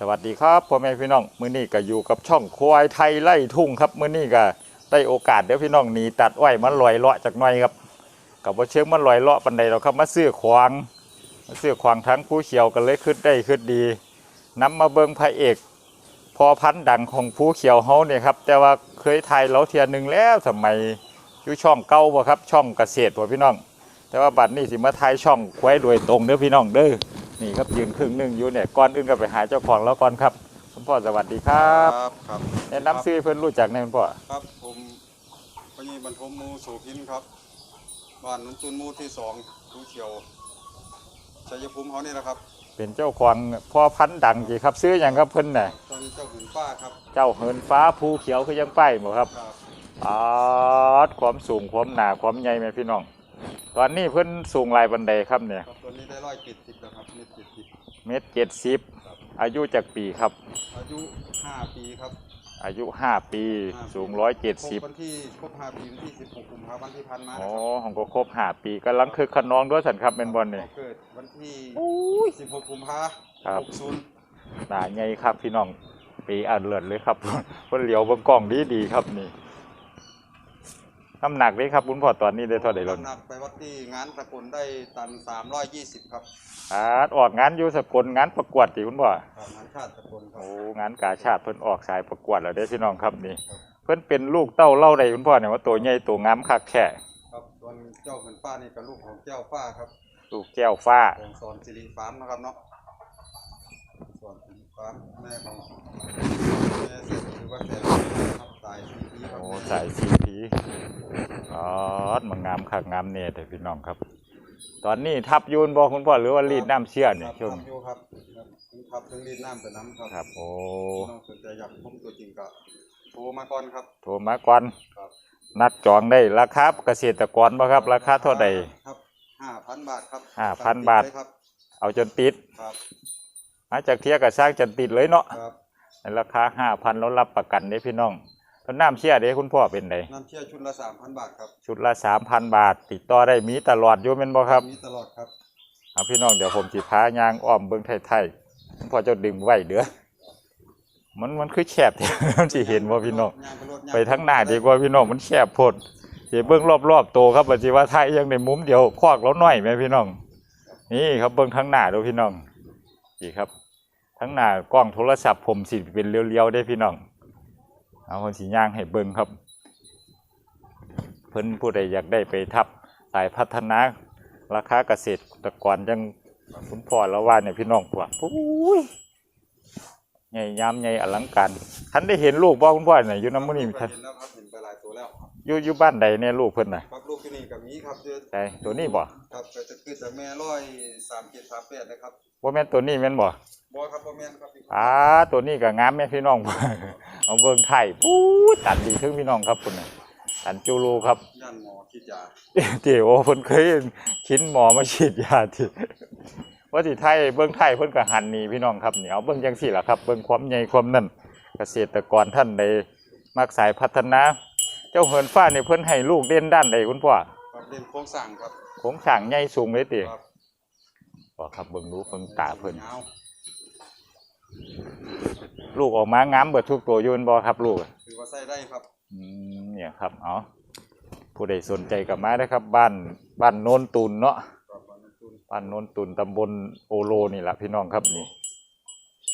สวัสดีครับพ่อแม่พี่น้องมื้อนี้ก็อยู่กับช่องควายไทยไล่ทุ่งครับมื้อนี้ก็ได้โอกาสเดี๋ยวพี่น้องหนีตัดอ้อยมันลอยเลาะจากหน่อยครับกับว่าเชิงมันลอยเลาะปันใดเราครับมาซื้อขวางมาซื้อขวางทั้งผู้เขียวกันเลยขึ้นได้ขึ้นดีนํมาเบิงพระเอก พอพันดังของผู้เขียวเฮาเนี่ยครับแต่ว่าเคยถ่ายเราเทียหนึ่งแล้วสมัยอยู่ช่องเก่าบ่ครับช่องเกษตรพ่อพี่น้อง แต่ว่าบัดนี้สิมาถ่ายช่องควายโดยตรงเด้อพี่น้องเด้อ นี่ครับยืนครึ่งหนึ่งอยู่เนี่ยก่อนอื่นก็ไปหาเจ้าของแล้วก่อนครับคุณพ่อสวัสดีครับครับครับแนะนำซื้อให้เพื่อนรู้จักในอยคุณพ่อครับผมพญีบรรทมหมูโสพินครับบ้านนุนตุนหมูที่สองภูเขียวชัยภูมิเขานี่แหละครับ เป็นเจ้าของพ่อพันธุ์ดังจีครับ ซื้ออย่างครับเพิ่นน่ะตอนนี้เจ้าหุ่นป้าครับเจ้าเหินฟ้าภูเขียวคือยังป้ายบ่ครับครับอาดความสูงความหนาความใหญ่แม่พี่น้อง ตอนนี้เพิ่นสูงหลายบันไดครับเนี่ยครับตัวนี้ได้ร้อยเจ็ดสิบแล้วครับเม็ดเจ็ดสิบเมตรเจ็ดสิบครับอายุจากปีครับ อายุห้าปีครับอายุห้าปีสูงร้อยเจ็ดสิบครวันที่ครบห้าปีวันที่สิบหกกุมภาพันธ์ที่พันมาอ๋นะอครับของก็ครบห้าปีกำลังคือขนองด้วยสันครับเป็นบอลนี่ เกิดวันที่สิบหกกุมภาครับ หกศูนย์หนาใหญ่ครับพี่น้อง ปีอันเลิศเลยครับ เพิ่นเหลียวเบิ่งกล้องดีดีๆครับนี่ น้ำหนักเลยครับคุณพ่อตอนนี้ได้เท่าไหร่แล้วน้ำหนักไปวัดที่งานสกุลได้ตันสามร้อยยี่สิบครับอาออกงานอยู่สกลงานประกวดติคุณพ่อครับงานชาติสกุลครับโอ้งานกาชาติเพิ่นออกสายประกวดแล้วได้อพี่น้องครับนี่ เพิ่นเป็นลูกเต้าเล่าได้คุณพ่อเนี่ยว่าตัวใหญ่ตัวงามคักแค่ครับส่วนเจ้าเหมือนป้านี่กับลูกของเจ้าฟ้าครับลูกแก้วฟ้าของสอนสิริฟาร์มนะครับเนาะสอนสิริฟาร์มแม่ของแม่เสร็จหรือว่าแสนครับสายซีพีครับโอ้แม่สายสีพี อ๋อมันงามคักงามเนี่ยแต่พี่น้องครับ ตอนนี้ทับยูนบ่คุณพ่อหรือว่ารีดน้ำเชื่อเนี่ยครับช่วงครับอยู่ครับครับถึงทับถึงรีดน้ำแต่น้ำครับครับโอ้น้องสนใจอยากพบตัวจริงก็โทรมาก่อนครับโทรมาก่อนครับนัดจองได้ราคาเกษตรกรบ่ครับ ราคาเท่าใดครับห้าพันบาทครับ5,000บาทเลยครับเอาจนติดครับมาจากเทียกับสร้างจนติดเลยเนาะครับในราคาห้าพันแล้วรับประกันเด้พี่น้อง ต้นน้ำเชี่ยเด้คุณพ่อเป็นไดน้ำเชื่อชุดละสามพันบาทครับ ชุดละสามพันบาท ติดต่อได้มีตลอดอยู่แม่นบ่ครับ มีตลอดครับเอาพี่น้องเดี๋ยวผมสิพายางอ้อมเบิ่งไทยๆคุณพ่อเจ้าดึงไว้เด้อมันมันคือแคบแท้มันสิเห็นบ่พี่น้องย่างรถย่ไปทั้งหน้าดีกว่าพี่น้องมันแคบโพดสิเบิ่งรอบๆโตครับบัดสิว่าไทยยังในมุมเดียวควักแล้วน้อยแม่พี่น้อง นี่ครับเบิ่งทั้งหน้าดูพี่น้องนี่ครับ ทั้งหน้ากล้องโทรศัพท์ผมสิเป็นเรียวๆได้พี่น้อง เอาคนสีย่างให้เบิ่งครับ เพิ่นผู้ใดอยากได้ไปทับสายพัฒนาราคาเกษตรตะกรยังคุณพ่อแล้วว่าเนี่ยพี่น้องกว่าโอ้ยใหญ่ยามใหญ่อลังการท่านได้เห็นลูกบ่คุณพ่อเนี่ยอยู่น้ำมันนี่ท่านเห็นแล้วครับเห็นไปหลายตัวแล้ว อยู่อยู่บ้านใดเนี่ยลูกเพิ่นน่ะครับลูกที่นี่กับมีครับเจอใช่ตัวนี้บ่ครับก็จะคือจะแม่ร้อยสามเจ็ดสามแปดนะครับว่าแม่นตัวนี้แม่นบ่บอครับบ่แม่นครับพี่อ่าตัวนี้ก็งามแม่พี่น้องเอาเบิ่งไทยปู๊ดตัดดีถึงพี่น้องครับคุณน่ะตันจูรูครับย่านหมอคิดยาเตี๋ยวเพิ่นเคยคินหมอมาฉีดยาที่ว่าสิไทยเบิ่งไทยเพิ่นก็หันหนีพี่น้องครับนี่เอาเบิ่งจังซี่ล่ะครับ เบิ่งความใหญ่ความนั่นเกษตรกรท่านใดมักสายพัฒนา เจ้าเหินฟ้านี่เพิ่นให้ลูกเด่นด้านใดคุณพ่อครับเล่นโครงสร้างครับโครงสร้างใหญ่สูงเลยติครับบ่ครับเบิ่งดูเพิ่งตาเพิ่นยาวลูกออกมางามเบิดทุกตัวอยู่แม่นบ่ครับลูก ถือว่าใส่ได้ครับ อืมเนี่ยครับ เอาผู้ใดสนใจกับมาได้ครับ บ้านบ้านโนนตุนเนาะครับบอลลูนตุนบ้านโนนตุนตำบลโอโลนี่แหละพี่น้องครับนี่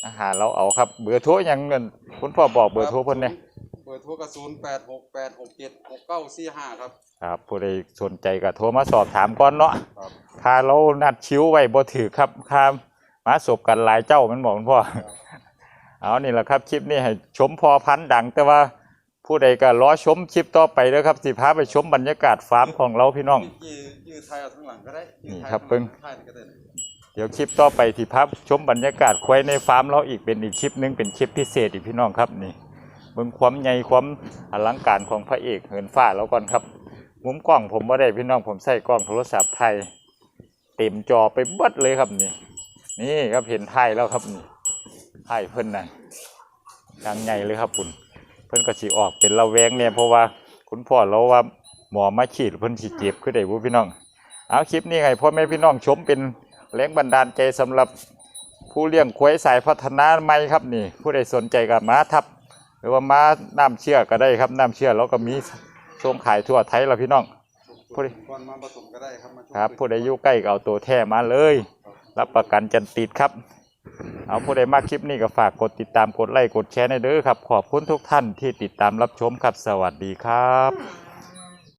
อาหารเราเอาครับ เบอร์โทรหยังเงินคุณพ่อบอกเบอร์โทรเพิ่นเนี่ยเบ อร์โทรกระสุนแปดหกแปดหกเจ็ดหกเก้าสี่ห้าครับ ครับผู้ใดสนใจก็โทรมาสอบถามก่อนเนาะครับ ค่าเรานัดคิวไว้บ่ถือครับค่ามาสบกันหลายเจ้ามันบอกคุณพ่อ เอานี่แหละครับคลิปนี้ให้ชมพอพันธุ์ดัง แต่ว่าผู้ใดก็รอชมคลิปต่อไปเด้อครับสิพาไปชมบรรยากาศฟาร์มของเราพี่น้อง ยืดยืดไทยเอาทั้างหลังก็ได้ยืดนี่ไทยครับข้าเพิ่งหลัไทยก็ได้ เดี๋ยวคลิปต่อไปที่พับชมบรรยากาศควายในฟาร์มเราอีกเป็นอีกคลิปหนึงเป็นคลิปพิเศษอีกพี่น้องครับนี่ เบิ่งความใหญ่ความอลังการของพระเอกเหินฟ้าแล้วก่อนครับมุมกล้องผมบ่ได้พี่น้องผมใส่กล้องโทรศัพท์ไทย เต็มจอไปเบิดเลยครับนี่ นี่ครับเห็นไทยแล้วครับนี่ไทยเพิ่นน่ะทางใหญ่เลยครับคุณเพิ่นก็สิออกเป็นระแวงเนี่ยเพราะว่าคุณพ่อเราว่าหมอมาฉีดเพิ่นสิเจ็บคือได้บ่พี่น้อง เอาคลิปนี้ให้พ่อแม่พี่น้องชมเป็นแรงบันดาลใจสำหรับผู้เลี้ยงควายสายพัฒนาใหม่ครับนี่ ผู้ใดสนใจกับม้าทับ รือว่าม้าน้ำเชื่อก็ได้ครับ น้ำเชื่อเราก็มีส่งขายทั่วไทยแล้วพี่น้องผู้ใดก่อนมาผสมก็ได้ครับมาชมครับผู้ใดอยู่ใกล้ก็เอาตัวแท้มาเลย รับประกันจันติดครับ เอาผู้ใดมาคลิปนี้ก็ฝากกดติดตามกดไลค์กดแชร์ในเด้อครับ ขอบคุณทุกท่านที่ติดตามรับชมครับสวัสดีครับ